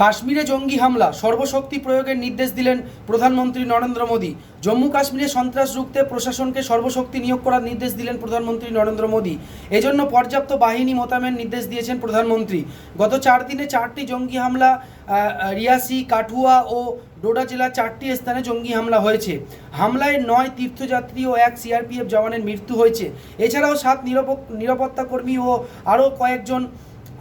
কাশ্মীরে জঙ্গি হামলা, সর্বশক্তি প্রয়োগের নির্দেশ দিলেন প্রধানমন্ত্রী নরেন্দ্র মোদী। জম্মু কাশ্মীরে সন্ত্রাস রুখতে প্রশাসনকে সর্বশক্তি নিয়োগ করার নির্দেশ দিলেন প্রধানমন্ত্রী নরেন্দ্র মোদী। এজন্য পর্যাপ্ত বাহিনী মোতায়েনের নির্দেশ দিয়েছেন প্রধানমন্ত্রী। গত চার দিনে চারটি জঙ্গি হামলা রিয়াসি, কাঠুয়া ও ডোডা জেলার চারটি স্থানে জঙ্গি হামলা হয়েছে। হামলায় নয় তীর্থযাত্রী ও এক সিআরপিএফ জওয়ানের মৃত্যু হয়েছে। এছাড়াও সাত নিরাপত্তা কর্মী ও আরও কয়েকজন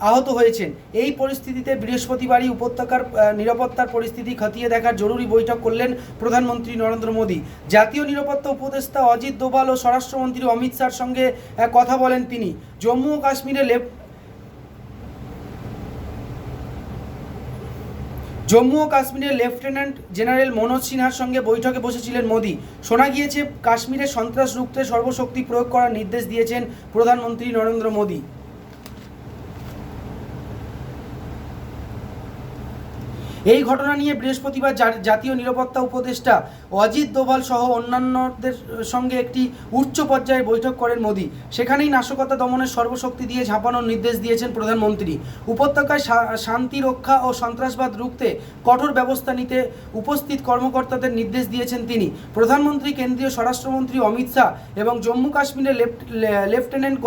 আহত হয়েছেন। এই পরিস্থিতিতে বৃহস্পতিবারই উপত্যকার নিরাপত্তার পরিস্থিতি খতিয়ে দেখার জরুরি বৈঠক করলেন প্রধানমন্ত্রী নরেন্দ্র মোদী। জাতীয় নিরাপত্তা উপদেষ্টা অজিত দোভাল ও স্বরাষ্ট্রমন্ত্রী অমিত শাহর সঙ্গে কথা বলেন তিনি। জম্মু ও কাশ্মীরে লেফ জম্মু ও কাশ্মীরের লেফটেন্যান্ট জেনারেল মনোজ সিনহার সঙ্গে বৈঠকে বসেছিলেন মোদী। শোনা গিয়েছে, কাশ্মীরে সন্ত্রাস রুখতে সর্বশক্তি প্রয়োগ করার নির্দেশ দিয়েছেন প্রধানমন্ত্রী নরেন্দ্র মোদী। এই ঘটনা নিয়ে বৃহস্পতিবার জাতীয় নিরাপত্তা উপদেষ্টা অজিত দোভাল সহ অন্যান্যদের সঙ্গে একটি উচ্চ পর্যায়ের বৈঠক করেন মোদি। সেখানেই নাশকতা দমনের সর্বশক্তি দিয়ে ঝাঁপানোর নির্দেশ দিয়েছেন প্রধানমন্ত্রী। উপত্যকায় শান্তি রক্ষা ও সন্ত্রাসবাদ রুখতে কঠোর ব্যবস্থা নিতে উপস্থিত কর্মকর্তাদের নির্দেশ দিয়েছেন তিনি। প্রধানমন্ত্রী, কেন্দ্রীয় স্বরাষ্ট্রমন্ত্রী অমিত শাহ এবং জম্মু কাশ্মীরের লেফটেন্যান্ট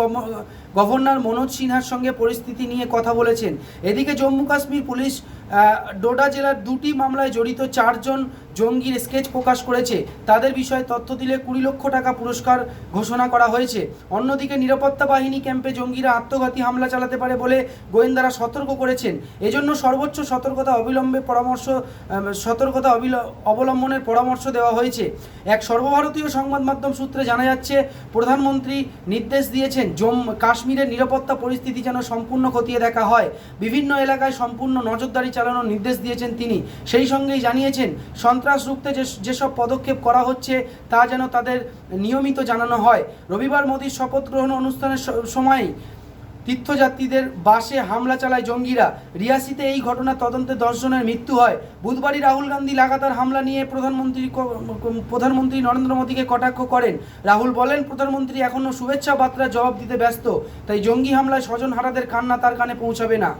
গভর্নর মনোজ সিনহার সঙ্গে পরিস্থিতি নিয়ে কথা বলেছেন। এদিকে জম্মু কাশ্মীর পুলিশ ডোডা জেলার দুটি মামলায় জড়িত চারজন জঙ্গির স্কেচ প্রকাশ করেছে। তাদের বিষয়ে তথ্য দিলে কুড়ি লক্ষ টাকা পুরস্কার ঘোষণা করা হয়েছে। অন্যদিকে নিরাপত্তা বাহিনী ক্যাম্পে জঙ্গিরা আত্মঘাতী হামলা চালাতে পারে বলে গোয়েন্দারা সতর্ক করেছেন। এজন্য সর্বোচ্চ সতর্কতা অবিলম্বে পরামর্শ সতর্কতা অবলম্বনের পরামর্শ দেওয়া হয়েছে। এক সর্বভারতীয় সংবাদ মাধ্যম সূত্রে জানা যাচ্ছে, প্রধানমন্ত্রী নির্দেশ দিয়েছেন জম কাশ্মীরের নিরাপত্তা পরিস্থিতি যেন সম্পূর্ণ খতিয়ে দেখা হয়। বিভিন্ন এলাকায় সম্পূর্ণ নজরদারি চালানোর নির্দেশ দিয়েছেন তিনি। সেই সঙ্গেই জানিয়েছেন, সন্ত্রাস রুখতে যে যেসব পদক্ষেপ করা হচ্ছে, তা যেন তাদের নিয়মিত জানানো হয়। রবিবার মোদীর শপথ গ্রহণ অনুষ্ঠানের সময় তীর্থযাত্রীদের বাসে হামলা চালায় জঙ্গিরা। রিয়াসিতে এই ঘটনা তদন্তে জনের মৃত্যু হয়। বুধবারই রাহুল গান্ধী লাগাতার হামলা নিয়ে প্রধানমন্ত্রী প্রধানমন্ত্রী নরেন্দ্র মোদীকে কটাক্ষ করেন। রাহুল বলেন, প্রধানমন্ত্রী এখনও শুভেচ্ছা বার্তা জবাব দিতে ব্যস্ত, তাই জঙ্গি হামলায় স্বজন হারাদের কান্না তার কানে পৌঁছাবে না।